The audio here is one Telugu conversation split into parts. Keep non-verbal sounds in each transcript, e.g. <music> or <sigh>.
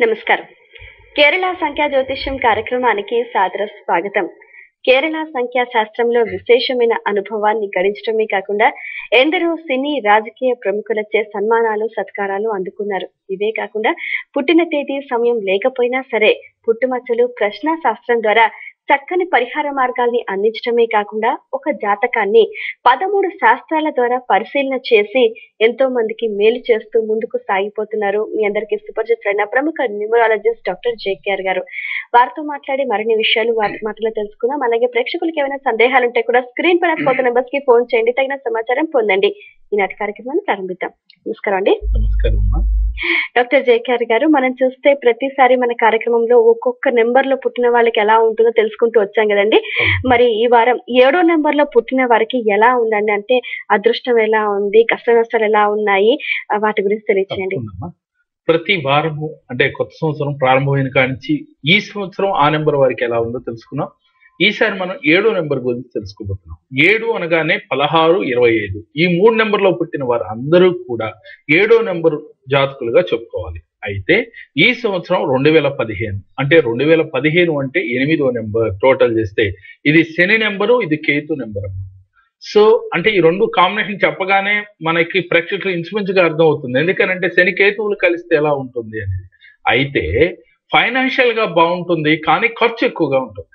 నమస్కారం. కేరళ సంఖ్యా జ్యోతిష్యం కార్యక్రమానికి సాదర స్వాగతం. కేరళ సంఖ్యా శాస్త్రంలో విశేషమైన అనుభవాన్ని గడించడమే కాకుండా ఎందరో సినీ రాజకీయ ప్రముఖులచే సన్మానాలు సత్కారాలు అందుకున్నారు. ఇవే కాకుండా పుట్టిన తేదీ సమయం లేకపోయినా సరే పుట్టుమచ్చలు ప్రశ్న శాస్త్రం ద్వారా చక్కని పరిహార మార్గాల్ని అందించడమే కాకుండా ఒక జాతకాన్ని పదమూడు శాస్త్రాల ద్వారా పరిశీలన చేసి ఎంతో మందికి మేలు చేస్తూ ముందుకు సాగిపోతున్నారు. మీ అందరికీ సుపరిచితులైన ప్రముఖ న్యూమరాలజిస్ట్ డాక్టర్ జేకేఆర్ గారు. వారితో మాట్లాడి మరిన్ని విషయాలు వారి మాటలో తెలుసుకుందాం. అలాగే ప్రేక్షకులకు ఏమైనా సందేహాలు ఉంటే కూడా స్క్రీన్ పైన ఫోన్ నెంబర్స్కి ఫోన్ చేయండి. తగిన సమాచారం పొందండి. ఈనాటి కార్యక్రమాన్ని ప్రారంభిద్దాం. నమస్కారం అండి. నమస్కారం డాక్టర్ జేకేఆర్ గారు మనం చూస్తే ప్రతిసారి మన కార్యక్రమంలో ఒక్కొక్క నెంబర్లో పుట్టిన వాళ్ళకి ఎలా ఉంటుందో తెలుసుకుంటూ వచ్చాం కదండి. మరి ఈ వారం ఏడో నెంబర్లో పుట్టిన వారికి ఎలా ఉందండి? అంటే అదృష్టం ఎలా ఉంది? కష్ట నష్టాలు ఎలా ఉన్నాయి? వాటి గురించి తెలియచేయండి. ప్రతి వారము అంటే కొత్త సంవత్సరం ప్రారంభమైన కాడి నుంచి ఈ సంవత్సరం ఆ నెంబర్ వారికి ఎలా ఉందో తెలుసుకున్నాం. ఈసారి మనం ఏడో నెంబర్ గురించి తెలుసుకోబోతున్నాం. ఏడు అనగానే పదహారు ఇరవై ఐదు. ఈ మూడు నెంబర్లో పుట్టిన వారు అందరూ కూడా ఏడో నెంబర్ జాతకులుగా చెప్పుకోవాలి. అయితే ఈ సంవత్సరం రెండు వేల పదిహేను. అంటే రెండు వేల పదిహేను అంటే ఎనిమిదో నెంబర్ టోటల్ చేస్తే ఇది శని నెంబరు ఇది కేతు నెంబర్ అమ్మా. సో అంటే ఈ రెండు కాంబినేషన్ చెప్పగానే మనకి ప్రేక్షకులు ఇంచుమించుగా అర్థం అవుతుంది ఎందుకనంటే శని కేతువులు కలిస్తే ఎలా ఉంటుంది అనేది. అయితే ఫైనాన్షియల్గా బాగుంటుంది కానీ ఖర్చు ఎక్కువగా ఉంటుంది.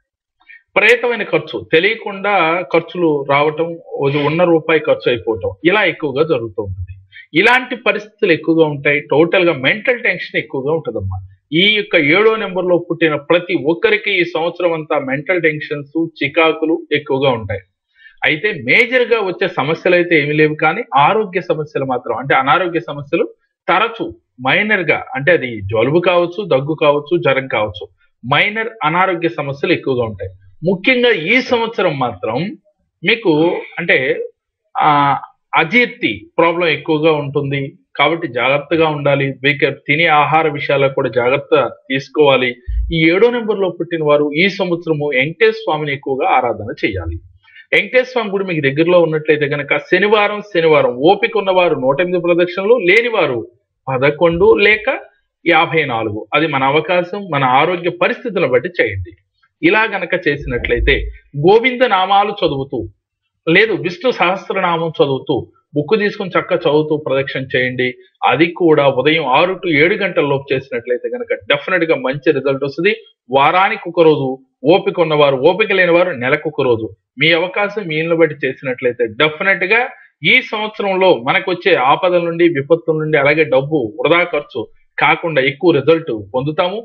ప్రేతమైన ఖర్చు. తెలియకుండా ఖర్చులు రావటం ఉన్న రూపాయి ఖర్చు అయిపోవటం ఇలా ఎక్కువగా జరుగుతూ ఉంటుంది. ఇలాంటి పరిస్థితులు ఎక్కువగా ఉంటాయి. టోటల్గా మెంటల్ టెన్షన్ ఎక్కువగా ఉంటుందమ్మా. ఈ యొక్క ఏడో నెంబర్లో పుట్టిన ప్రతి ఒక్కరికి ఈ సంవత్సరం అంతా మెంటల్ టెన్షన్స్ చికాకులు ఎక్కువగా ఉంటాయి. అయితే మేజర్గా వచ్చే సమస్యలు అయితే ఏమీ లేవు కానీ ఆరోగ్య సమస్యలు మాత్రం అంటే అనారోగ్య సమస్యలు తరచు మైనర్గా అంటే అది జలుబు కావచ్చు దగ్గు కావచ్చు జ్వరం కావచ్చు మైనర్ అనారోగ్య సమస్యలు ఎక్కువగా ఉంటాయి. ముఖ్యంగా ఈ సంవత్సరం మాత్రం మీకు అంటే ఆ అజీర్తి ప్రాబ్లం ఎక్కువగా ఉంటుంది. కాబట్టి జాగ్రత్తగా ఉండాలి. తినే ఆహార విషయాల్లో కూడా జాగ్రత్త తీసుకోవాలి. ఈ ఏడో నెంబర్లో పుట్టిన వారు ఈ సంవత్సరము వెంకటేశ్వర స్వామిని ఎక్కువగా ఆరాధన చేయాలి. వెంకటేశ్వర స్వామి గుడి మీకు దగ్గరలో ఉన్నట్లయితే కనుక శనివారం శనివారం ఓపిక ఉన్నవారు నూట ఎనిమిది ప్రదక్షిణలు లేనివారు పదకొండు లేక యాభై నాలుగు. అది మన అవకాశం మన ఆరోగ్య పరిస్థితులను బట్టి చేయండి. ఇలా గనక చేసినట్లయితే గోవింద నామాలు చదువుతూ లేదు విష్ణు సహస్రనామం చదువుతూ బుక్ తీసుకుని చక్క చదువుతూ ప్రదక్షిణ చేయండి. అది కూడా ఉదయం ఆరు టు ఏడు గంటల లోపు చేసినట్లయితే కనుక డెఫినెట్గా మంచి రిజల్ట్ వస్తుంది. వారానికి ఒక రోజు ఓపిక ఉన్నవారు ఓపిక లేని వారు నెలకు ఒక రోజు. మీ అవకాశం మీ బట్టి చేసినట్లయితే డెఫినెట్గా ఈ సంవత్సరంలో మనకు వచ్చే ఆపదల నుండి విపత్తుల నుండి అలాగే డబ్బు వృధా ఖర్చు కాకుండా ఎక్కువ రిజల్ట్ పొందుతాము.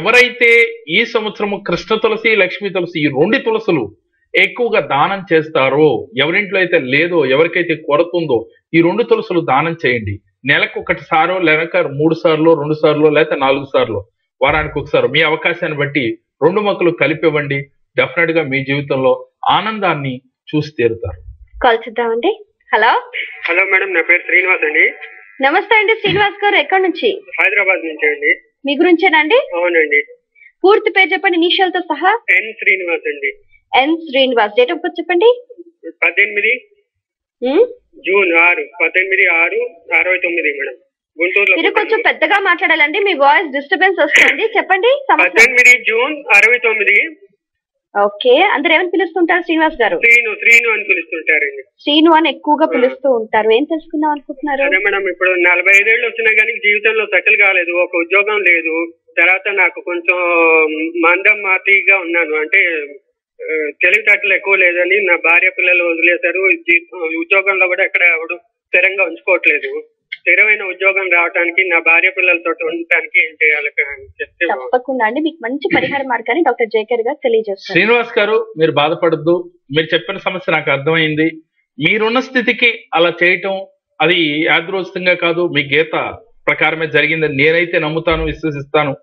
ఎవరైతే ఈ సంవత్సరము కృష్ణ తులసి లక్ష్మీ తులసి ఈ రెండు తులసులు ఎక్కువగా దానం చేస్తారో ఎవరింట్లో అయితే లేదో ఎవరికైతే కొరత ఉందో ఈ రెండు తులసులు దానం చేయండి. నెలకు ఒకటి సారో లేక మూడు సార్లు రెండు సార్లు లేకపోతే నాలుగు సార్లు. వారానికి ఒకసారి. మీ అవకాశాన్ని బట్టి రెండు మొక్కలు కలిపివ్వండి. డెఫినెట్గా మీ జీవితంలో ఆనందాన్ని చూసి తీరుతారు. కాల్ చేద్దామండి. హలో. హలో మేడం నా పేరు శ్రీనివాస్ అండి. నమస్తే అండి శ్రీనివాస్ గారు ఎక్కడి నుంచి? హైదరాబాద్ నుంచి అండి. మీ గురించేనండి అవునండి. పూర్తి పేరు చెప్పండి initial తో సహా. ఎన్ శ్రీనివాస్ అండి. N Srinivas date of birth చెప్పండి? పద్దెనిమిది? జూన్ ఆరు. పద్దెనిమిది ఆరు అరవై తొమ్మిది మేడం. గుంటూరులో మీరు కొంచెం. పెద్దగా మాట్లాడాలండి మీ వాయిస్ డిస్టర్బెన్స్ వస్తుంది చెప్పండి పద్దెనిమిది జూన్ అరవై తొమ్మిది. ఓకే అందరు ఏమని పిలుస్తుంటారు శ్రీనివాస్ గారు? శ్రీను శ్రీను అని పిలుస్తుంటారండి. శ్రీను అని ఎక్కువగా పిలుస్తూ ఉంటారు. ఏం తెలుసుకుందాం అనుకుంటున్నారు? అదే మేడం ఇప్పుడు నలభై ఐదేళ్ళు వచ్చినా కానీ జీవితంలో సెటిల్ కాలేదు ఒక ఉద్యోగం లేదు. తర్వాత నాకు కొంచెం మందం మాతిగా ఉన్నాను. అంటే తెలివితేటలు ఎక్కువ లేదని నా భార్య పిల్లలు వదిలేశారు. ఉద్యోగంలో కూడా ఎక్కడ ఎవడు స్థిరంగా ఉంచుకోవట్లేదు. స్థిరమైన ఉద్యోగం రావడానికి నా భార్య పిల్లలతో ఉండటానికి ఏం చేయాలి. తప్పకుండా అండి. మీకు మంచి పరిహార మార్గాన్ని డాక్టర్ జేకర్ గారు తెలియజేస్తారు. శ్రీనివాస్ గారు మీరు బాధపడద్దు. మీరు చెప్పిన సమస్య నాకు అర్థమైంది. మీరున్న స్థితికి అలా చేయటం అది యాదృష్టంగా కాదు. మీ గీత ప్రకారమే జరిగిందని నేనైతే నమ్ముతాను విశ్వసిస్తాను.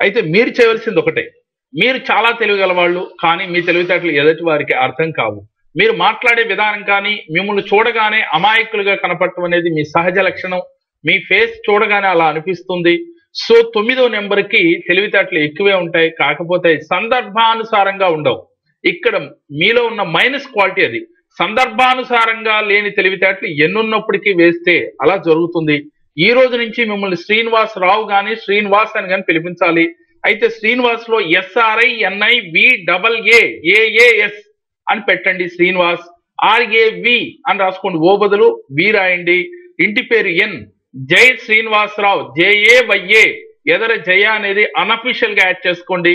అయితే మీరు చేయవలసింది ఒకటే. మీరు చాలా తెలివిగల వాళ్ళు కానీ మీ తెలివితేటలు ఎదుటి వారికి అర్థం కావు. మీరు మాట్లాడే విధానం కానీ మిమ్మల్ని చూడగానే అమాయకులుగా కనపడటం అనేది మీ సహజ లక్షణం. మీ ఫేస్ చూడగానే అలా అనిపిస్తుంది. సో తొమ్మిదో నెంబర్కి తెలివితేటలు ఎక్కువే ఉంటాయి. కాకపోతే సందర్భానుసారంగా ఉండవు. ఇక్కడ మీలో ఉన్న మైనస్ క్వాలిటీ అది. సందర్భానుసారంగా లేని తెలివితేటలు ఎన్నున్నప్పటికీ వేస్తే అలా జరుగుతుంది. ఈ రోజు నుంచి మిమ్మల్ని శ్రీనివాస్ రావు గాని శ్రీనివాస్ అని కానీ పిలిపించాలి. అయితే శ్రీనివాస్లో S R I N I V double A A A S అని పెట్టండి శ్రీనివాస్. ఆర్ఏవి అని రాసుకోండి. ఓ బదులు వి రాయండి. ఇంటి పేరు ఎన్. జై శ్రీనివాసరావు. జేఏవైఏ ఎదర జయ అనేది అన్అఫీషియల్గా యాడ్ చేసుకోండి.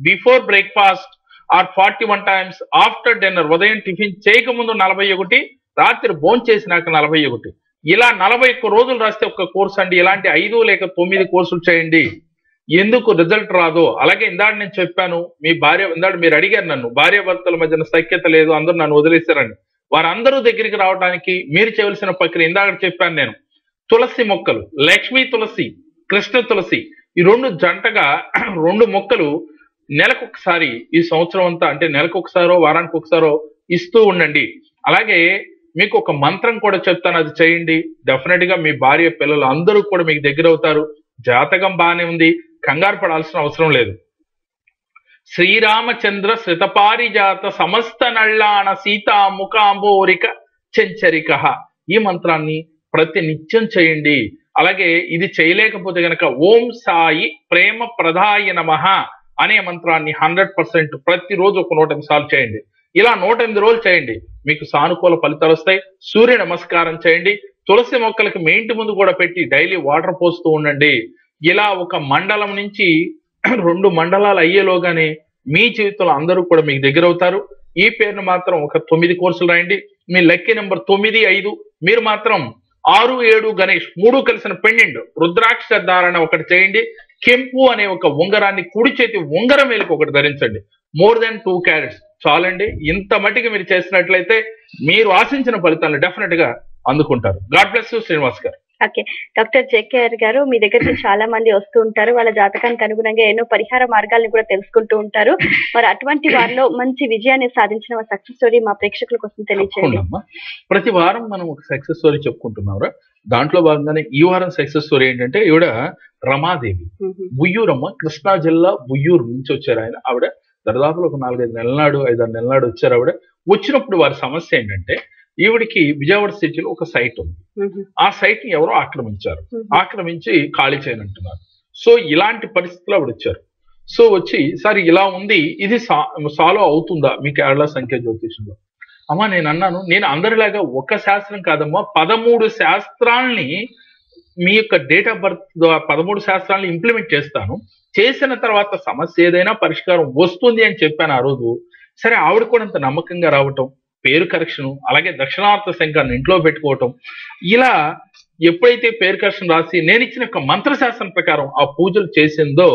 Before breakfast or forty one times after dinner. ఉదయం టిఫిన్ చేయకముందు నలభై ఒకటి రాత్రి భోజనం చేసినాక నలభై ఒకటి. ఇలా నలభై ఒక్క రోజులు రాస్తే ఒక కోర్స్ అండి. ఇలాంటి ఐదు లేక తొమ్మిది కోర్సులు చేయండి. ఎందుకు రిజల్ట్ రాదో? అలాగే ఇందాడు నేను చెప్పాను మీ భార్య ఇందాడు మీరు అడిగారు నన్ను భార్య భర్తల మధ్యన సఖ్యత లేదు అందరూ నన్ను వదిలేశారని. వారందరూ దగ్గరికి రావడానికి మీరు చేయవలసిన ప్రక్రియ ఇందాక చెప్పాను నేను. తులసి మొక్కలు లక్ష్మీ తులసి కృష్ణ తులసి ఈ రెండు జంటగా <clears throat> రెండు మొక్కలు నెలకొకసారి ఈ సంవత్సరం అంతా అంటే నెలకు ఒకసారో వారానికి ఒకసారో ఇస్తూ ఉండండి. అలాగే మీకు ఒక మంత్రం కూడా చెప్తాను అది చేయండి. డెఫినెట్గా మీ భార్య పిల్లలు అందరూ కూడా మీకు దగ్గర అవుతారు జాతకం బాగానే ఉంది. కంగారు పడాల్సిన అవసరం లేదు. శ్రీరామచంద్ర శ్రితపారిజాత సమస్త నళ్ళాణ సీతా ముఖాంబోరిక చెంచరిక. ఈ మంత్రాన్ని ప్రతి నిత్యం చేయండి. అలాగే ఇది చేయలేకపోతే గనక ఓం సాయి ప్రేమ ప్రధాయ నమః అనే మంత్రాన్ని హండ్రెడ్ పర్సెంట్ ప్రతిరోజు ఒక నూట ఎనిమిది సార్లు చేయండి. ఇలా నూట ఎనిమిది రోజులు చేయండి. మీకు సానుకూల ఫలితాలు వస్తాయి. సూర్య నమస్కారం చేయండి. తులసి మొక్కలకి మీ ఇంటి ముందు కూడా పెట్టి డైలీ వాటర్ పోస్తూ ఉండండి. ఇలా ఒక మండలం నుంచి రెండు మండలాలు అయ్యేలోగానే మీ జీవితంలో అందరూ కూడా మీకు దగ్గర అవుతారు ఈ పేరును మాత్రం ఒక తొమ్మిది కోర్సులు రాయండి. మీ లక్కీ నెంబర్ తొమ్మిది ఐదు. మీరు మాత్రం ఆరు ఏడు గణేష్ మూడు కలిసిన పెండెంట్ రుద్రాక్ష ధారణ ఒకటి చేయండి. కెంపు అనే ఒక ఉంగరాన్ని కుడి చేతి ఉంగరం వేలికి ఒకటి ధరించండి. More than two carats. చాలండి. ఇంత మటుకు మీరు చేసినట్లయితే మీరు ఆశించిన ఫలితాలను డెఫినెట్గా అందుకుంటారు. గాడ్ బ్లెస్ యూ శ్రీనివాస్ గారు. ఓకే. డాక్టర్ జేకేఆర్ గారు మీ దగ్గరికి చాలా మంది వస్తూ ఉంటారు. వాళ్ళ జాతకానికి అనుగుణంగా ఎన్నో పరిహార మార్గాలను కూడా తెలుసుకుంటూ ఉంటారు. మరి అటువంటి వారిలో మంచి విజయాన్ని సాధించిన సక్సెస్ స్టోరీ మా ప్రేక్షకుల కోసం తెలియచేయండి. ప్రతి వారం మనం ఒక సక్సెస్ స్టోరీ చెప్పుకుంటున్నారా దాంట్లో భాగంగానే ఈ వారం సక్సెస్ స్టోరీ ఏంటంటే ఈవిడ రమాదేవి. మ్మ్. బుయ్యూరమ్మ కృష్ణా జిల్లా బుయ్యూరు నుంచి వచ్చారు ఆయన. ఆవిడ దరిదాపులు ఒక నాలుగైదు నెలల నాడు ఐదారు నెలల నాడు వచ్చారు ఆవిడ. వచ్చినప్పుడు వారి సమస్య ఏంటంటే ఈవిడికి విజయవాడ సిటీలో ఒక సైట్ ఉంది. ఆ సైట్ని ఎవరో ఆక్రమించారు. ఆక్రమించి ఖాళీ చేయనంటున్నారు. సో ఇలాంటి పరిస్థితులు ఆవిడ వచ్చారు. సో వచ్చి సార్ ఇలా ఉంది. ఇది సాల్వ్ అవుతుందా? మీ కేరళ సంఖ్య జ్యోతిషంలో అమ్మా నేను అన్నాను. నేను అందరిలాగా ఒక శాస్త్రం కాదమ్మా. పదమూడు శాస్త్రాల్ని మీ యొక్క డేట్ ఆఫ్ బర్త్ పదమూడు శాస్త్రాలను ఇంప్లిమెంట్ చేస్తాను. చేసిన తర్వాత సమస్య ఏదైనా పరిష్కారం వస్తుంది అని చెప్పాను ఆ రోజు. సరే ఆవిడ కూడా అంత నమ్మకంగా రావటం పేరు కరెక్షన్ అలాగే దక్షిణార్థ శంఖాన్ని ఇంట్లో పెట్టుకోవటం. ఇలా ఎప్పుడైతే పేరు కరెక్షన్ రాసి నేను ఇచ్చిన ఒక మంత్రశాస్త్రం ప్రకారం ఆ పూజలు చేసిందో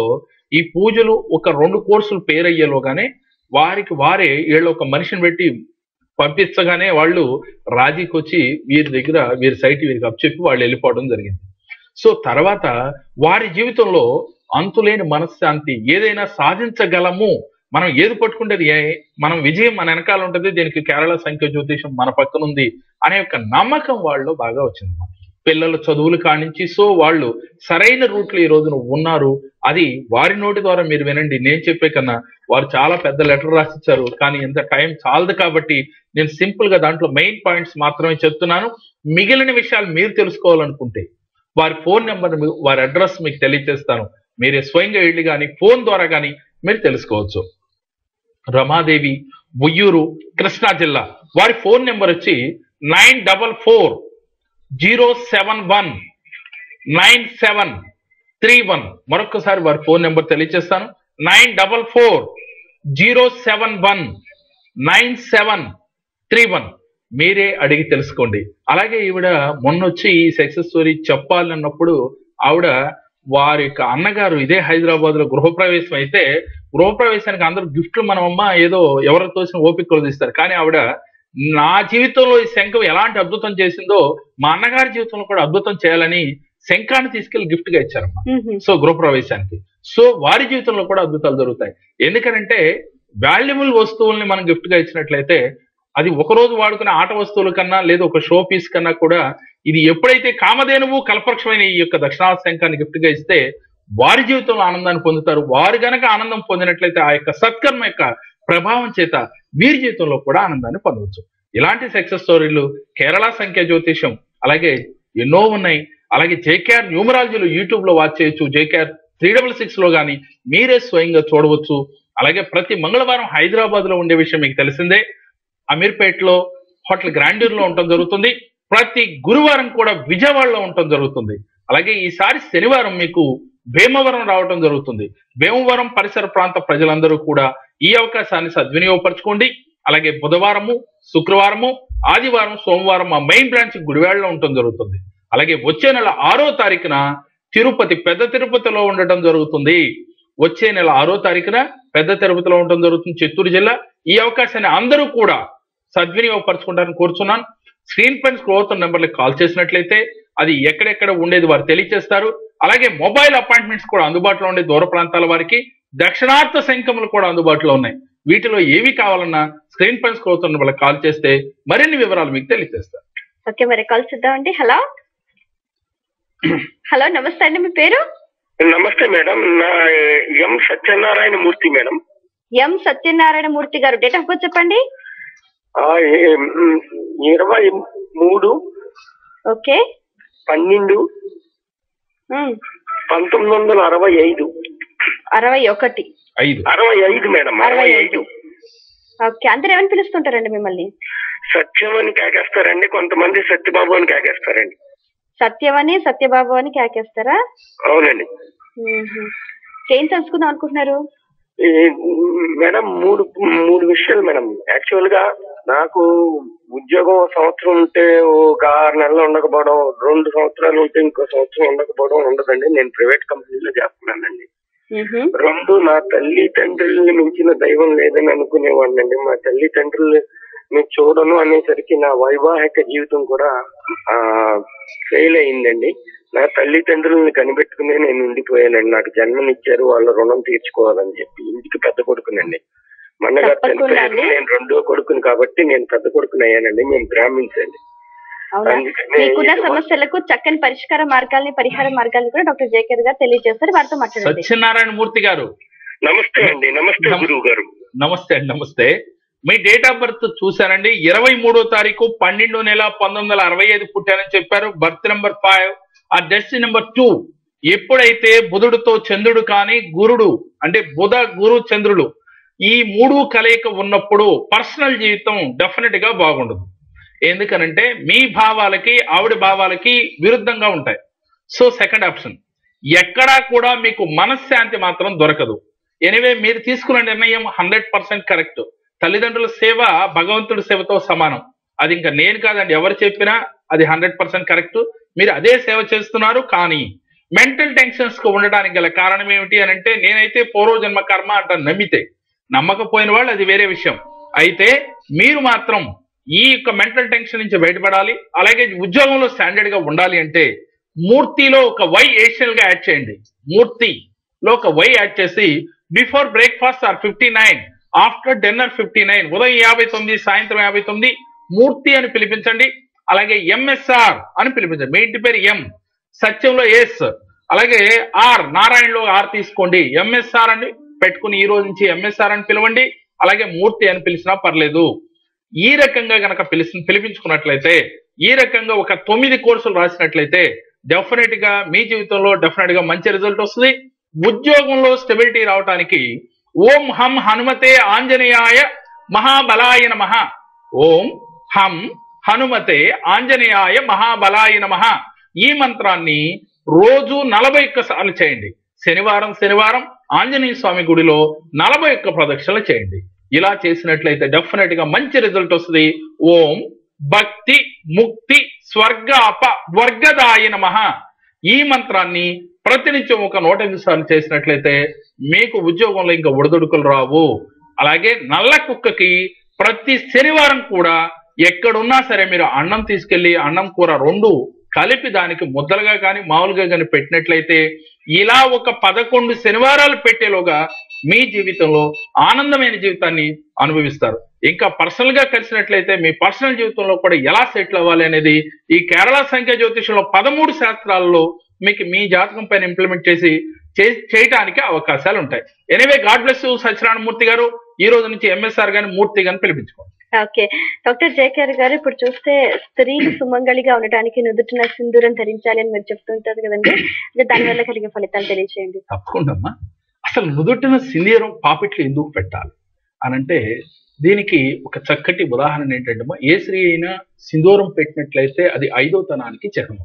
ఈ పూజలు ఒక రెండు కోర్సులు పేరయ్యేలోగానే వారికి వారే వీళ్ళు ఒక మనిషిని పెట్టి పంపించగానే వాళ్ళు రాజీకి వచ్చి వీరి దగ్గర వీరి సైట్ వీరికి అప్పచెప్పి వాళ్ళు వెళ్ళిపోవడం జరిగింది. సో తర్వాత వారి జీవితంలో అంతులేని మనశ్శాంతి ఏదైనా సాధించగలము మనం ఏది పట్టుకుంటేది ఏ- మనం విజయం మన వెనకాల ఉంటుంది దీనికి కేరళ సంఖ్య జ్యోతిషం మన పక్కన ఉంది అనే ఒక నమ్మకం వాళ్ళు బాగా వచ్చింది పిల్లల చదువులు కానించి సో వాళ్ళు సరైన రూట్లో ఈ రోజున ఉన్నారు. అది వారి నోటి ద్వారా మీరు వినండి. నేను చెప్పే కన్నా వారు చాలా పెద్ద లెటర్ రాసిచ్చారు కానీ ఇంత టైం చాలదు కాబట్టి నేను సింపుల్గా దాంట్లో మెయిన్ పాయింట్స్ మాత్రమే చెప్తున్నాను. మిగిలిన విషయాలు మీరు తెలుసుకోవాలనుకుంటే వారి ఫోన్ నెంబర్ వారి అడ్రస్ మీకు తెలియజేస్తాను. మీరే స్వయంగా వెళ్ళి కానీ ఫోన్ ద్వారా కానీ మీరు తెలుసుకోవచ్చు. రమాదేవి ఉయ్యూరు కృష్ణా జిల్లా. వారి ఫోన్ నెంబర్ వచ్చి nine double four zero seven one nine seven three one. మరొకసారి వారి ఫోన్ నెంబర్ తెలియజేస్తాను nine double four zero seven one nine seven three one. మీరే అడిగి తెలుసుకోండి. అలాగే ఈవిడ మొన్నొచ్చి ఈ సక్సెస్ స్టోరీ చెప్పాలన్నప్పుడు ఆవిడ వారి యొక్క అన్నగారు ఇదే హైదరాబాద్లో గృహప్రవేశం అయితే గృహప్రవేశానికి అందరూ గిఫ్ట్లు మన అమ్మ ఏదో ఎవరికి తోసిన ఓపిక కొలదిస్తారు కానీ ఆవిడ నా జీవితంలో ఈ శంఖం ఎలాంటి అద్భుతం చేసిందో మా అన్నగారి జీవితంలో కూడా అద్భుతం చేయాలని శంఖాన్ని తీసుకెళ్ళి గిఫ్ట్గా ఇచ్చారమ్మా. మ్మ్. సో గృహప్రవేశానికి. సో వారి జీవితంలో కూడా అద్భుతాలు జరుగుతాయి. ఎందుకనంటే వాల్యుబుల్ వస్తువుల్ని మనం గిఫ్ట్గా ఇచ్చినట్లయితే అది ఒక రోజు వాడుకునే ఆట వస్తువుల కన్నా లేదా ఒక షో పీస్ కన్నా కూడా ఇది ఎప్పుడైతే కామధేనువు కల్పవృక్షమైన ఈ యొక్క దక్షిణార్థ శంఖాన్ని గిఫ్ట్గా ఇస్తే వారి జీవితంలో ఆనందాన్ని పొందుతారు. వారు గనక ఆనందం పొందినట్లయితే ఆ యొక్క సత్కర్మ యొక్క ప్రభావం చేత వీరి జీవితంలో కూడా ఆనందాన్ని పొందవచ్చు. ఇలాంటి సక్సెస్ స్టోరీలు కేరళ సంఖ్య జ్యోతిషం అలాగే ఎన్నో ఉన్నాయి. అలాగే జేకేఆర్ న్యూమరాలజీలో యూట్యూబ్లో వాచ్ చేయొచ్చు. జేకేఆర్ త్రీ డబల్ సిక్స్లో కానీ మీరే స్వయంగా చూడవచ్చు. అలాగే ప్రతి మంగళవారం హైదరాబాద్లో ఉండే విషయం మీకు తెలిసిందే. అమీర్పేటలో హోటల్ గ్రాండ్యూర్లో ఉండటం జరుగుతుంది. ప్రతి గురువారం కూడా విజయవాడలో ఉండటం జరుగుతుంది. అలాగే ఈసారి శనివారం మీకు భీమవరం రావటం జరుగుతుంది. భీమవరం పరిసర ప్రాంత ప్రజలందరూ కూడా ఈ అవకాశాన్ని సద్వినియోగపరచుకోండి. అలాగే బుధవారము శుక్రవారము ఆదివారం సోమవారం మా మెయిన్ బ్రాంచ్ గుడివాడలో ఉండటం జరుగుతుంది. అలాగే వచ్చే నెల ఆరో తారీఖున తిరుపతి పెద్ద తిరుపతిలో ఉండటం జరుగుతుంది. వచ్చే నెల ఆరో తారీఖున పెద్ద తిరుపతిలో ఉండటం జరుగుతుంది. చిత్తూరు జిల్లా ఈ అవకాశాన్ని అందరూ కూడా సద్వినియోగపరచుకుంటారని కోరుతున్నాను స్క్రీన్ పైన స్క్రోల్ అవుతున్న నెంబర్లకు కాల్ చేసినట్లయితే అది ఎక్కడెక్కడ ఉండేది వారు తెలియజేస్తారు అలాగే మొబైల్ అపాయింట్మెంట్స్ కూడా అందుబాటులో ఉండే దూర ప్రాంతాల వారికి దక్షిణార్థ శంఖములు కూడా అందుబాటులో ఉన్నాయి. వీటిలో ఏవి కావాలన్నా స్క్రీన్ పైన స్క్రోల్ అవుతున్న వాళ్ళకి కాల్ చేస్తే మరిన్ని వివరాలు మీకు తెలియజేస్తారు ఓకే మరి కాల్ చేద్దామండి హలో. హలో నమస్తే అండి. మీ పేరు? నమస్తే మేడం. నా M Satyanarayana Murthy madam. M Satyanarayana Murthy garu date of birth చెప్పండి. ఇరవై మూడు ఓకే. పన్నెండు పంతొమ్మిది వందల అరవై ఐదు. అరవై ఒకటి. ఐదు. అరవై ఐదు మేడం అరవై ఐదు. ఓకే అందరు ఏమని పిలుస్తుంటారండి మిమ్మల్ని? సత్యం అని కేకేస్తారండి కొంతమంది సత్యబాబు అని కేకేస్తారండి. సత్యవని సత్యబాబు అని కేకేస్తారా? అవునండి. ఏం తెలుసుకుందాం అనుకుంటున్నారు? మేడం మూడు మూడు విషయాలు మేడం. యాక్చువల్గా నాకు ఉద్యోగం సంవత్సరం ఉంటే ఒక ఆరు నెలలు ఉండకపోవడం రెండు సంవత్సరాలు ఉంటే ఇంకో సంవత్సరం ఉండకపోవడం ఉండదండి. నేను ప్రైవేట్ కంపెనీలో చేస్తున్నానండి. రెండు నా తల్లి తండ్రుల్ని మించిన దైవం లేదని అనుకునేవాడినండి. మా తల్లి తండ్రులు నేను చూడను అనేసరికి నా వైవాహిక జీవితం కూడా ఫెయిల్ అయిందండి. నా తల్లిదండ్రులను కనిపెట్టుకునే నేను ఉండిపోయానండి. నాకు జన్మనిచ్చారు వాళ్ళ రుణం తీర్చుకోవాలని చెప్పి. ఇంటికి పెద్ద కొడుకునండి. మన్నగారు చనిపోయారు. నేను రెండో కొడుకుని కాబట్టి నేను పెద్ద కొడుకుని అయ్యానండి మేము బ్రాహ్మిన్స్ అండి మీకున్న సమస్యలకు చక్కని పరిష్కార మార్గాల్ని పరిహార మార్గాల్ని కూడా డాక్టర్ జేకేర్ గారు తెలియజేస్తారు. వారితో మాట్లాడండి. సత్యనారాయణ మూర్తి గారు. నమస్తే అండి. నమస్తే నమ- గురువు గారు నమస్తే అండి. నమస్తే. మీ డేట్ ఆఫ్ బర్త్ చూశానండి ఇరవై మూడో తారీఖు పన్నెండు నెల పంతొమ్మిది వందల అరవై ఐదు పుట్టారని చెప్పారు. Birth number five. ఆ డెస్టినీ నెంబర్ టూ ఎప్పుడైతే బుధుడితో చంద్రుడు కానీ గురుడు అంటే బుధ గురు చంద్రుడు ఈ మూడు కలయిక ఉన్నప్పుడు పర్సనల్ జీవితం డెఫినెట్గా బాగుండదు. ఎందుకనంటే మీ భావాలకి ఆవిడ భావాలకి విరుద్ధంగా ఉంటాయి. సో సెకండ్ ఆప్షన్ ఎక్కడా కూడా మీకు మనశ్శాంతి మాత్రం దొరకదు. ఎనివే మీరు తీసుకున్న నిర్ణయం హండ్రెడ్ పర్సెంట్ కరెక్ట్. తల్లిదండ్రుల సేవ భగవంతుడి సేవతో సమానం. అది ఇంకా నేను కాదండి ఎవరు చెప్పినా అది హండ్రెడ్ పర్సెంట్ కరెక్ట్. మీరు అదే సేవ చేస్తున్నారు కానీ మెంటల్ టెన్షన్స్కు ఉండడానికి గల కారణం ఏమిటి అని అంటే నేనైతే పూర్వజన్మ కర్మ అంట నమ్మితే. నమ్మకపోయిన వాళ్ళు అది వేరే విషయం. అయితే మీరు మాత్రం ఈ యొక్క మెంటల్ టెన్షన్ నుంచి బయటపడాలి అలాగే ఉద్యోగంలో స్టాండర్డ్గా ఉండాలి అంటే మూర్తిలో ఒక వై ఏషియల్గా యాడ్ చేయండి. మూర్తిలో ఒక వై యాడ్ చేసి before breakfast or fifty nine after dinner fifty nine ఉదయం యాభై తొమ్మిది సాయంత్రం యాభై తొమ్మిది మూర్తి అని పిలిపించండి. అలాగే ఎంఎస్ఆర్ అని పిలిపించారు. మీ ఇంటి పేరు ఎం సత్యంలో ఎస్ అలాగే ఆర్ నారాయణలో ఆర్ తీసుకోండి. ఎంఎస్ఆర్ అని పెట్టుకుని ఈ రోజు నుంచి ఎంఎస్ఆర్ అని పిలవండి. అలాగే మూర్తి అని పిలిచినా పర్లేదు. ఈ రకంగా గనక పిలిచి పిలిపించుకున్నట్లయితే ఈ రకంగా ఒక తొమ్మిది కోర్సులు రాసినట్లయితే డెఫినెట్గా మీ జీవితంలో డెఫినెట్గా మంచి రిజల్ట్ వస్తుంది. ఉద్యోగంలో స్టెబిలిటీ రావటానికి ఓం హం హనుమతే ఆంజనేయాయ మహాబలాయ మహా ఓం హం హనుమతే ఆంజనేయాయ మహాబలాయ నమః. ఈ మంత్రాన్ని రోజు నలభై ఒక్క సార్లు చేయండి. శనివారం శనివారం ఆంజనేయ స్వామి గుడిలో నలభై ఒక్క ప్రదక్షిణలు చేయండి. ఇలా చేసినట్లయితే డెఫినెట్గా మంచి రిజల్ట్ వస్తుంది. ఓం భక్తి ముక్తి స్వర్గ అప వర్గదాయ ఈ మంత్రాన్ని ప్రతినిత్యం ఒక నూట ఎనిమిది సార్లు చేసినట్లయితే మీకు ఉద్యోగంలో ఇంకా ఒడిదుడుకులు రావు. అలాగే నల్ల కుక్కకి ప్రతి శనివారం కూడా ఎక్కడున్నా సరే మీరు అన్నం తీసుకెళ్ళి అన్నం కూర రెండు కలిపి దానికి ముద్దలుగా కానీ మామూలుగా కానీ పెట్టినట్లయితే ఇలా ఒక పదకొండు శనివారాలు పెట్టేలోగా మీ జీవితంలో ఆనందమైన జీవితాన్ని అనుభవిస్తారు. ఇంకా పర్సనల్గా కలిసినట్లయితే మీ పర్సనల్ జీవితంలో కూడా ఎలా సెటిల్ అవ్వాలి అనేది ఈ కేరళ సంఖ్య జ్యోతిషంలో పదమూడు శాస్త్రాలలో మీకు మీ జాతకం పైన ఇంప్లిమెంట్ చేసి చే- చేయటానికి అవకాశాలు ఉంటాయి. Anyway God bless Satyanarayana Murthy garu. ఈ రోజు నుంచి ఎంఎస్ఆర్ గాని మూర్తి గాని పిలిపించుకోండి. ఓకే. డాక్టర్ జేకేఆర్ గారు ఇప్పుడు చూస్తే స్త్రీలు సుమంగళిగా ఉండటానికి నుదుటిన సింధూరం ధరించాలి అని మీరు చెప్తుంటారు కదండి. అంటే దానివల్ల కలిగే ఫలితాలు తెలియచేయండి. తప్పకుండా అమ్మా. అసలు నుదుటిన సింధూరం పాపిట్లు ఎందుకు పెట్టాలి? అనంటే దీనికి ఒక చక్కటి ఉదాహరణ ఏంటంటే ఏ స్త్రీ అయినా సింధూరం పెట్టినట్లయితే అది ఐదో తనానికి చిహ్నం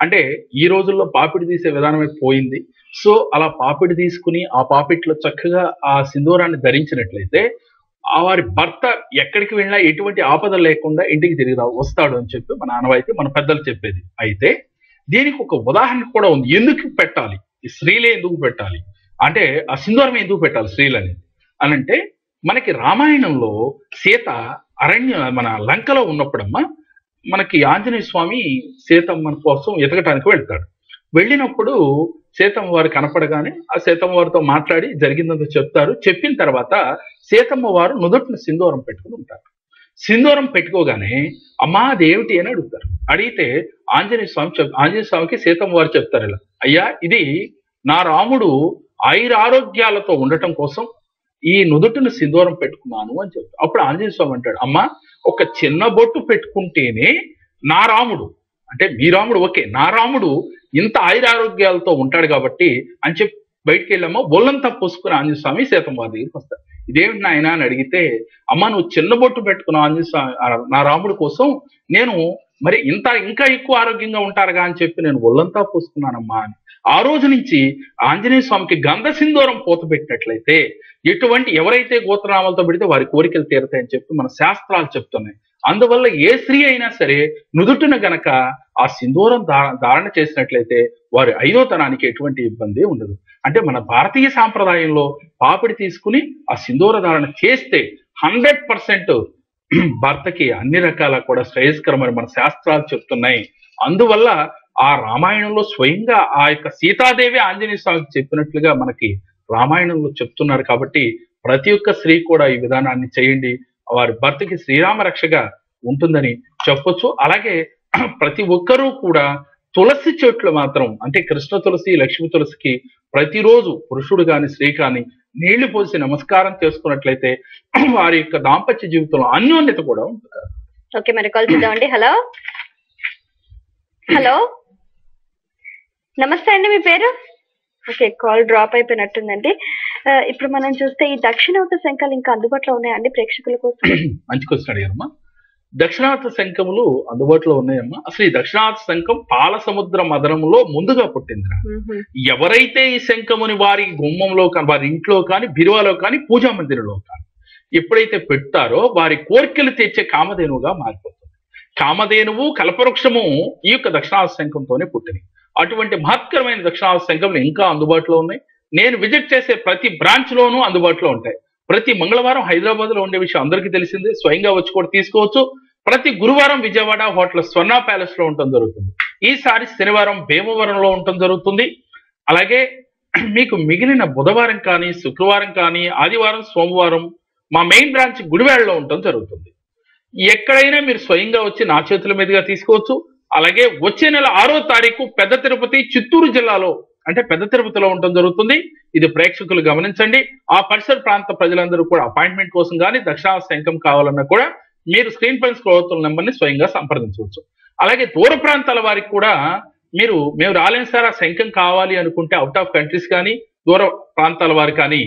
అంటే ఈ రోజుల్లో పాపిడి తీసే విధానమే పోయింది. సో అలా పాపిడి తీసుకుని ఆ పాపిట్లో చక్కగా ఆ సింధూరాన్ని ధరించినట్లయితే ఆ వారి భర్త ఎక్కడికి వెళ్ళినా ఎటువంటి ఆపద లేకుండా ఇంటికి తిరిగి రా వస్తాడు అని చెప్పి మన ఆనవాయితీ మన పెద్దలు చెప్పేది. అయితే దీనికి ఒక ఉదాహరణ కూడా ఉంది. ఎందుకు పెట్టాలి? ఈ స్త్రీలే ఎందుకు పెట్టాలి? అంటే ఆ సింధూరం ఎందుకు పెట్టాలి స్త్రీలని? అని అంటే మనకి రామాయణంలో సీత అరణ్య మన లంకలో ఉన్నప్పుడమ్మా మనకి ఆంజనేయ స్వామి సీతమ్మ కోసం ఎతకటానికి వెళ్తాడు. వెళ్ళినప్పుడు సీతమ్మ వారు కనపడగానే ఆ సీతమ్మ వారితో మాట్లాడి జరిగిందంతా చెప్తారు. చెప్పిన తర్వాత సీతమ్మ వారు నుదుటిన సింధూరం పెట్టుకుని ఉంటారు. సింధూరం పెట్టుకోగానే అమ్మా అదేమిటి అని అడుగుతారు. అడిగితే ఆంజనేయ స్వామి చెప్ ఆంజనేయ స్వామికి సీతమ్మ వారు చెప్తారు ఇలా అయ్యా ఇది నా రాముడు ఆయురారోగ్యాలతో ఉండటం కోసం ఈ నుదుటిని సింధూరం పెట్టుకున్నాను అని చెప్తారు. అప్పుడు ఆంజనేయ స్వామి అంటాడు అమ్మా ఒక చిన్న బొట్టు పెట్టుకుంటేనే నా రాముడు అంటే మీ రాముడు ఓకే నా రాముడు ఇంత ఆయురారోగ్యాలతో ఉంటాడు కాబట్టి అని చెప్పి బయటికి వెళ్ళామో బొల్లంతా పోసుకుని ఆంజనేయ స్వామి సీతమ్మ దగ్గరికి వస్తారు. ఇదేమిటి నాయన అని అడిగితే అమ్మ నువ్వు చిన్న బొట్టు పెట్టుకున్నావు ఆంజనేయ స్వామి నా రాముడు కోసం. నేను మరి ఇంత ఇంకా ఎక్కువ ఆరోగ్యంగా ఉంటారుగా అని చెప్పి నేను ఒళ్ళంతా పోసుకున్నానమ్మా అని. ఆ రోజు నుంచి ఆంజనేయ స్వామికి గంధ సింధూరం పూత పెట్టినట్లయితే ఎటువంటి ఎవరైతే గోత్రనామాలతో పెడితే వారి కోరికలు తీరతాయని చెప్పి మన శాస్త్రాలు చెప్తున్నాయి. అందువల్ల ఏ స్త్రీ అయినా సరే నుదుటిన గనక ఆ సింధూరం ధారణ చేసినట్లయితే వారి ఐదోతనానికి ఎటువంటి ఇబ్బంది ఉండదు. అంటే మన భారతీయ సాంప్రదాయంలో పాపిడి తీసుకుని ఆ సింధూర ధారణ చేస్తే హండ్రెడ్ పర్సెంట్ <clears throat> భర్తకి అన్ని రకాల కూడా శ్రేయస్కరమని మన శాస్త్రాలు చెప్తున్నాయి. అందువల్ల ఆ రామాయణంలో స్వయంగా ఆ యొక్క సీతాదేవి ఆంజనేయ స్వామికి చెప్పినట్లుగా మనకి రామాయణంలో చెప్తున్నారు కాబట్టి ప్రతి ఒక్క స్త్రీ కూడా ఈ విధానాన్ని చేయండి. వారి భర్తకి శ్రీరామ రక్షగా ఉంటుందని చెప్పొచ్చు. అలాగే <clears throat> ప్రతి ఒక్కరూ కూడా తులసి చెట్లు మాత్రం అంటే కృష్ణ తులసి లక్ష్మీ తులసికి ప్రతిరోజు పురుషుడు కాని స్త్రీ కాని నీళ్ళు పోసి నమస్కారం చేసుకున్నట్లయితే <clears throat> వారి యొక్క దాంపత్య జీవితంలో అన్యోన్యత కూడా ఉంటుంది. ఓకే మరి కాల్ హలో? హలో? నమస్తే అండి మీ పేరు? ఓకే కాల్ డ్రాప్ అయిపోయినట్టుందండి. ఇప్పుడు మనం చూస్తే ఈ దక్షిణావత శంఖాలు ఇంకా అందుబాటులో ఉన్నాయండి ప్రేక్షకుల కోసం. <clears throat> మంచి క్వశ్చన్ అడిగారమ్మా. దక్షిణార్థ శంఖములు అందుబాటులో ఉన్నాయమ్మా. అసలు ఈ దక్షిణార్థ శంఖం పాల సముద్ర మదనంలో ముందుగా పుట్టిందిరా. ఎవరైతే ఈ శంఖముని వారి గుమ్మంలో కానీ వారి ఇంట్లో కానీ బిరువాలో కానీ పూజా మందిరంలో కానీ ఎప్పుడైతే పెడతారో వారి కోరికలు తెచ్చే కామధేనువుగా మారిపోతుంది. కామధేనువు కల్పవృక్షము ఈ యొక్క దక్షిణార్థ శంఖంతోనే పుట్టినాయి అటువంటి మహత్కరమైన దక్షిణార్థ శంఖములు ఇంకా అందుబాటులో ఉన్నాయి. నేను విజిట్ చేసే ప్రతి బ్రాంచ్ లోనూ అందుబాటులో ఉంటాయి. ప్రతి మంగళవారం హైదరాబాద్లో ఉండే విషయం అందరికీ తెలిసిందే. స్వయంగా వచ్చి కూడా తీసుకోవచ్చు. ప్రతి గురువారం విజయవాడ హోటల్ స్వర్ణ ప్యాలెస్లో ఉండటం జరుగుతుంది. ఈసారి శనివారం భీమవరంలో ఉండటం జరుగుతుంది. అలాగే మీకు మిగిలిన బుధవారం కానీ శుక్రవారం కానీ ఆదివారం సోమవారం మా మెయిన్ బ్రాంచ్ గుడివాడలో ఉండటం జరుగుతుంది. ఎక్కడైనా మీరు స్వయంగా వచ్చి నా చేతుల మీదుగా తీసుకోవచ్చు. అలాగే వచ్చే నెల ఆరో తారీఖు పెద్ద తిరుపతి చిత్తూరు జిల్లాలో అంటే పెద్ద తిరుపతిలో ఉండటం జరుగుతుంది. ఇది ప్రేక్షకులు గమనించండి. ఆ పరిసర ప్రాంత ప్రజలందరూ కూడా అపాయింట్మెంట్ కోసం కానీ దక్షిణా శంఖం కావాలన్నా కూడా మీరు స్క్రీన్ పైన స్క్రోల్ అవుతున్న నెంబర్ని స్వయంగా సంప్రదించవచ్చు. అలాగే దూర ప్రాంతాల వారికి కూడా మీరు మేము రాలేం సార్ ఆ శంఖం కావాలి అనుకుంటే అవుట్ ఆఫ్ కంట్రీస్ కానీ దూర ప్రాంతాల వారు కానీ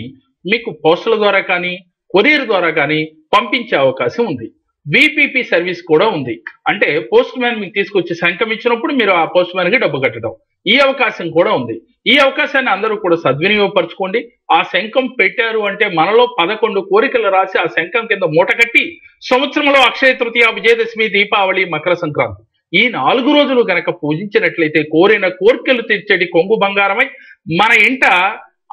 మీకు పోస్టుల ద్వారా కానీ కొరియర్ ద్వారా కానీ పంపించే అవకాశం ఉంది. విపిపి సర్వీస్ కూడా ఉంది. అంటే పోస్ట్ మ్యాన్ మీకు తీసుకొచ్చి శంఖం ఇచ్చినప్పుడు మీరు ఆ పోస్ట్ మ్యాన్కి డబ్బు కట్టడం. ఈ అవకాశం కూడా ఉంది. ఈ అవకాశాన్ని అందరూ కూడా సద్వినియోగపరచుకోండి. ఆ శంఖం పెట్టారు అంటే మనలో పదకొండు కోరికలు రాసి ఆ శంఖం కింద మూట కట్టి సంవత్సరంలో అక్షయ తృతీయ విజయదశమి దీపావళి మకర సంక్రాంతి. ఈ నాలుగు రోజులు గనక పూజించినట్లయితే కోరిన కోరికలు తెచ్చేటి కొంగు బంగారమై మన ఇంట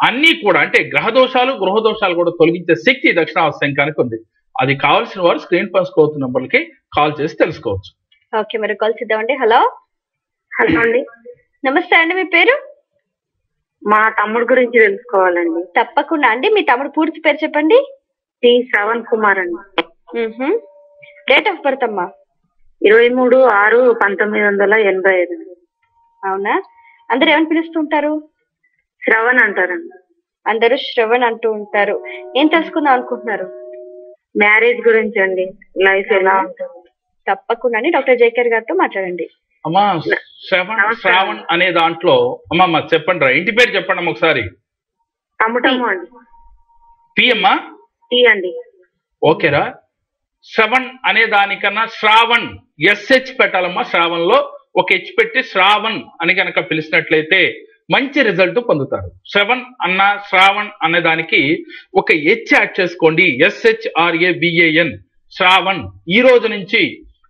అన్ని కూడా అంటే గ్రహ దోషాలు గృహ దోషాలు కూడా తొలగించే శక్తి దక్షిణ శంఖానికి ఉంది. అది కావాల్సిన వారు స్క్రీన్ పై స్కోర్ నంబర్లకి కాల్ చేసి తెలుసుకోవచ్చు. ఓకే మరి కాల్ చేద్దామండి. హలో? హలో అండి. నమస్తే అండి మీ పేరు? మా తమ్ముడు గురించి తెలుసుకోవాలండి. తప్పకుండా అండి. మీ తమ్ముడు పూర్తి పేరు చెప్పండి? టి శ్రవణ్ కుమార్ అండి. డేట్ ఆఫ్ బర్త్ అమ్మా? ఇరవై మూడు ఆరు పంతొమ్మిది వందల ఎనభై ఐదు. అవునా? అందరు ఏమని పిలుస్తుంటారు శ్రవణ్ అంటారండి. అందరూ శ్రవణ్ అంటూ ఉంటారు. ఏం తెలుసుకుందాం అనుకుంటున్నారు? మ్యారేజ్ గురించి అండి లైఫ్ ఎలా ఉంటుంది? తప్పకుండా డాక్టర్ జేకేర్ గారితో మాట్లాడండి. అమ్మా శ్రవణ్. శ్రావణ్ అనే దాంట్లో అమ్మా అమ్మా చెప్పండి రా. ఇంటి పేరు చెప్పండి అమ్మా ఒకసారి. అండి. పి అమ్మా? టీ అండి. ఓకేరా శ్రవణ్ అనే దానికన్నా శ్రావణ్ ఎస్హెచ్ పెట్టాలమ్మా శ్రావణ్లో ఒక హెచ్ పెట్టి శ్రావణ్ అని కనుక పిలిచినట్లయితే మంచి రిజల్ట్ పొందుతారు. శ్రవణ్ అన్న శ్రావణ్ అనే దానికి ఒక హెచ్ యాడ్ చేసుకోండి. ఎస్హెచ్ఆర్ఏబిఏఎన్ శ్రావణ్ ఈ రోజు నుంచి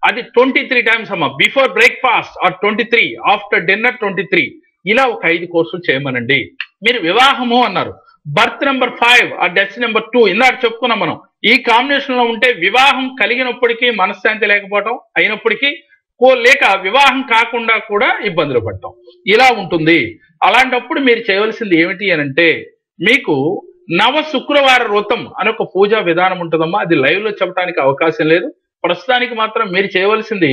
అది ట్వంటీ త్రీ టైమ్స్ అమ్మ. Before breakfast or twenty three after dinner twenty three ఇలా ఒక ఐదు కోర్సులు చేయమనండి. మీరు వివాహము అన్నారు. బర్త్ నెంబర్ ఫైవ్ ఆ డెత్ నెంబర్ టూ ఇందాక చెప్పుకున్నాం మనం. ఈ కాంబినేషన్లో ఉంటే వివాహం కలిగినప్పటికీ మనశ్శాంతి లేకపోవటం అయినప్పటికీ లేక వివాహం కాకుండా కూడా ఇబ్బందులు పడటం. ఇలా ఉంటుంది. అలాంటప్పుడు మీరు చేయవలసింది ఏమిటి అని అంటే మీకు నవ శుక్రవార వ్రతం అనే ఒక పూజా విధానం ఉంటుందమ్మా. అది లైవ్లో చెప్పడానికి అవకాశం లేదు. ప్రస్తుతానికి మాత్రం మీరు చేయవలసింది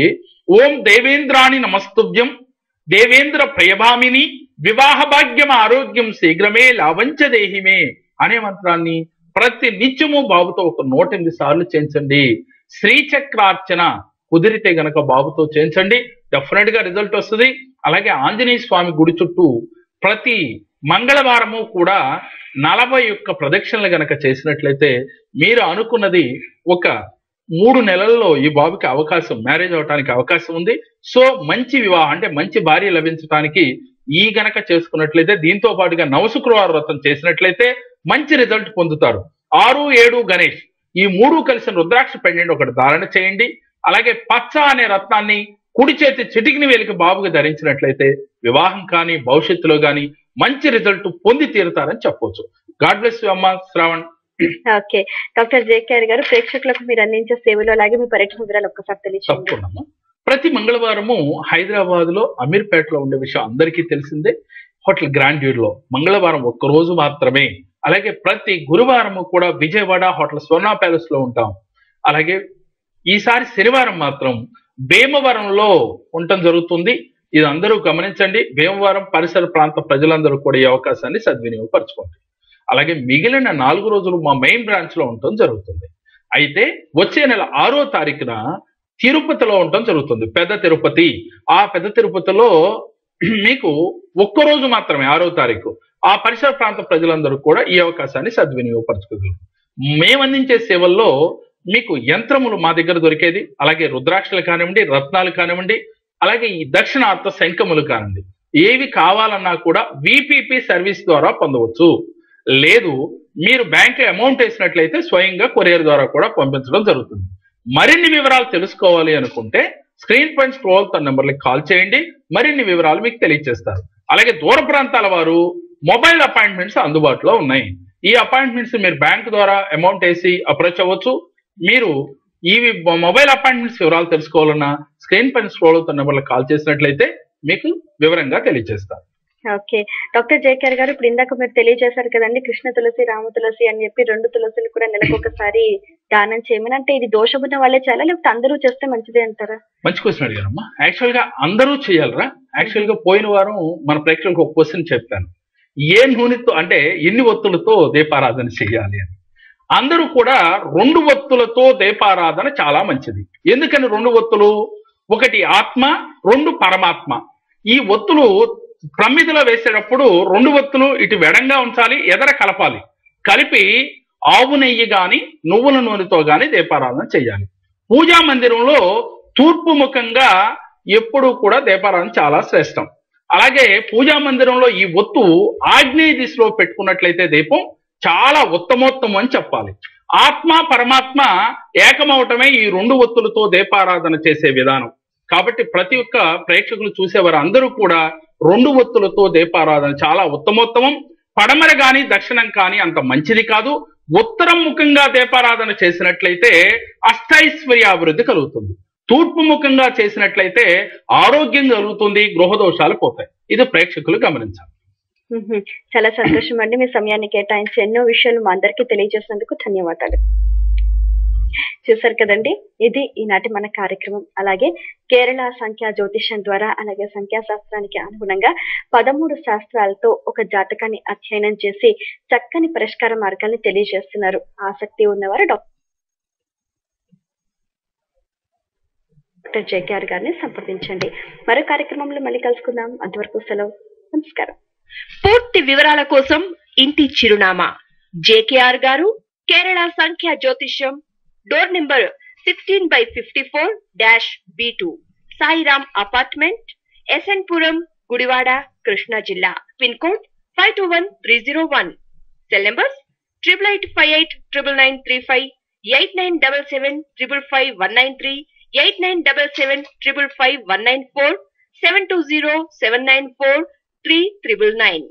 ఓం దేవేంద్రాణి నమస్తుభ్యం దేవేంద్ర ప్రియభామిని వివాహ భాగ్యం ఆరోగ్యం శీఘ్రమే లావంచ దేహిమే అనే మంత్రాన్ని ప్రతి నిత్యము బాబుతో ఒక నూట ఎనిమిది సార్లు చేయించండి. శ్రీచక్రార్చన కుదిరితే గనక బాబుతో చేయించండి. డెఫినెట్గా రిజల్ట్ వస్తుంది. అలాగే ఆంజనేయ స్వామి గుడి చుట్టూ ప్రతి మంగళవారము కూడా నలభై ఒక్క ప్రదక్షిణలు గనక చేసినట్లయితే మీరు అనుకున్నది ఒక మూడు నెలల్లో ఈ బాబుకి అవకాశం మ్యారేజ్ అవడానికి అవకాశం ఉంది. సో మంచి వివాహం అంటే మంచి భార్య లభించడానికి ఈ గనక చేసుకున్నట్లయితే దీంతో పాటుగా నవశుక్రవార వ్రతం చేసినట్లయితే మంచి రిజల్ట్ పొందుతారు. ఆరు ఏడు గణేష్ ఈ మూడు కలిసిన రుద్రాక్ష పెండెంట్ ఒకటి ధారణ చేయండి. అలాగే పచ్చ అనే రత్నాన్ని కుడి చేతి చిటికిని వేలికి బాబుకి ధరించినట్లయితే వివాహం కానీ భవిష్యత్తులో కానీ మంచి రిజల్ట్ పొంది తీరుతారని చెప్పొచ్చు. గాడ్ బ్లెస్ యు అమ్మ శ్రావణ్. ఓకే. డాక్టర్ జేకేఆర్ గారు ప్రేక్షకులకు మీరు అందించే సేవలు అలాగే మీ పర్యటన వివరాలు ఒక్కసారి తప్పకుండా ప్రతి మంగళవారము హైదరాబాద్లో అమీర్పేటలో ఉండే విషయం అందరికీ తెలిసిందే. హోటల్ గ్రాండ్యూర్లో మంగళవారం ఒక్క రోజు మాత్రమే. అలాగే ప్రతి గురువారము కూడా విజయవాడ హోటల్ స్వర్ణ ప్యాలెస్లో ఉంటాం. అలాగే ఈసారి శనివారం మాత్రం భీమవరంలో ఉండటం జరుగుతుంది. ఇది అందరూ గమనించండి. భీమవరం పరిసర ప్రాంత ప్రజలందరూ కూడా ఈ అవకాశాన్ని సద్వినియోగపరచుకోండి. అలాగే మిగిలిన నాలుగు రోజులు మా మెయిన్ బ్రాంచ్లో ఉండటం జరుగుతుంది. అయితే వచ్చే నెల ఆరో తారీఖున తిరుపతిలో ఉండటం జరుగుతుంది. పెద్ద తిరుపతి. ఆ పెద్ద తిరుపతిలో మీకు ఒక్క రోజు మాత్రమే ఆరో తారీఖు. ఆ పరిసర ప్రాంత ప్రజలందరూ కూడా ఈ అవకాశాన్ని సద్వినియోగపరచుకోగలరు. మేము అందించే సేవల్లో మీకు యంత్రములు మా దగ్గర దొరికేది. అలాగే రుద్రాక్షలు కానివ్వండి రత్నాలు కానివ్వండి అలాగే ఈ దక్షిణార్థ శంఖములు కానివ్వండి ఏవి కావాలన్నా కూడా విపిపి సర్వీస్ ద్వారా పొందవచ్చు. లేదు మీరు బ్యాంక్ అమౌంట్ వేసినట్లయితే స్వయంగా కొరియర్ ద్వారా కూడా పంపించడం జరుగుతుంది. మరిన్ని వివరాలు తెలుసుకోవాలి అనుకుంటే స్క్రీన్ పైన స్క్రోల్ తన నెంబర్లకి కాల్ చేయండి. మరిన్ని వివరాలు మీకు తెలియజేస్తారు అలాగే దూర ప్రాంతాల వారు మొబైల్ అపాయింట్మెంట్స్ అందుబాటులో ఉన్నాయి. ఈ అపాయింట్మెంట్స్ మీరు బ్యాంక్ ద్వారా అమౌంట్ వేసి అప్రోచ్ అవ్వచ్చు. మీరు ఈ మొబైల్ అపాయింట్మెంట్స్ వివరాలు తెలుసుకోవాలన్నా స్క్రీన్ పైన స్క్రోల్ అవుతున్న నెంబర్లకు కాల్ చేసినట్లయితే మీకు వివరంగా తెలియజేస్తారు ఓకే. డాక్టర్ జేకేఆర్ గారు ఇప్పుడు ఇందాక మీరు తెలియజేశారు కదండి కృష్ణ తులసి రామ తులసి అని చెప్పి రెండు తులసిలు కూడా నెలకు ఒకసారి దానం చేయమని. అంటే ఇది దోషమున్న వాళ్ళే చేయాలా లేకపోతే అందరూ చేస్తే మంచిదే అంటారా? మంచి క్వశ్చన్ అడిగారమ్మా. యాక్చువల్గా అందరూ చేయాలరా? యాక్చువల్గా పోయిన వారం మన ప్రేక్షకులకు ఒక క్వశ్చన్ చెప్పాను. ఏ నూనెతో అంటే ఎన్ని ఒత్తులతో దీపారాధన చేయాలి అని. అందరూ కూడా రెండు ఒత్తులతో దీపారాధన చాలా మంచిది. ఎందుకని రెండు ఒత్తులు? ఒకటి ఆత్మ రెండు పరమాత్మ. ఈ ఒత్తులు ప్రమిదిలో వేసేటప్పుడు రెండు ఒత్తులు ఇటు వెడంగా ఉంచాలి ఎదర కలపాలి. కలిపి ఆవు నెయ్యి గాని నువ్వుల నూనెతో గాని దీపారాధన చేయాలి పూజా మందిరంలో తూర్పు ముఖంగా ఎప్పుడూ కూడా దీపారాధన చాలా శ్రేష్టం. అలాగే పూజా మందిరంలో ఈ ఒత్తు ఆగ్నేయ దిశలో పెట్టుకున్నట్లయితే దీపం చాలా ఉత్తమోత్తమం అని చెప్పాలి. ఆత్మ పరమాత్మ ఏకమవటమే ఈ రెండు ఒత్తులతో దీపారాధన చేసే విధానం. కాబట్టి ప్రతి ఒక్క ప్రేక్షకులు చూసేవారు అందరూ కూడా రెండు ఒత్తులతో దీపారాధన చాలా ఉత్తమోత్తమం. పడమర గాని దక్షిణం కానీ అంత మంచిది కాదు. ఉత్తరం ముఖంగా దీపారాధన చేసినట్లయితే అష్టైశ్వర్యాభివృద్ధి కలుగుతుంది. తూర్పు ముఖంగా చేసినట్లయితే ఆరోగ్యం కలుగుతుంది గృహదోషాలు పోతాయి. ఇది ప్రేక్షకులు గమనించాలి. చాలా సంతోషం అండి మీ సమయాన్ని కేటాయించి ఎన్నో విషయాలు మా అందరికీ తెలియజేసినందుకు ధన్యవాదాలు. చూసారు కదండి? ఇది ఈనాటి మన కార్యక్రమం. అలాగే కేరళ సంఖ్యా జ్యోతిషం ద్వారా అలాగే సంఖ్యాశాస్త్రానికి అనుగుణంగా పదమూడు శాస్త్రాలతో ఒక జాతకాన్ని అధ్యయనం చేసి చక్కని పరిష్కార మార్గాల్ని తెలియజేస్తున్నారు. ఆసక్తి ఉన్నవారు డాక్టర్ డాక్టర్ జేకేఆర్ గారిని సంప్రదించండి. మరో కార్యక్రమంలో మళ్ళీ కలుసుకుందాం. అంతవరకు సెలవు. నమస్కారం. పూర్తి వివరాల కోసం ఇంటి చిరునామా. జేకేఆర్ గారు కేరళ సంఖ్య జ్యోతిష్యం door number sixteen by fifty four dash B two. Sairam apartment SN Puram Gudivada Krishna జిల్లా. Pin code five two one three zero one. Cell numbers triple eight five eight triple nine three five eight nine double seven triple five one nine three eight nine double seven triple five one nine four seven two zero seven nine four three triple nine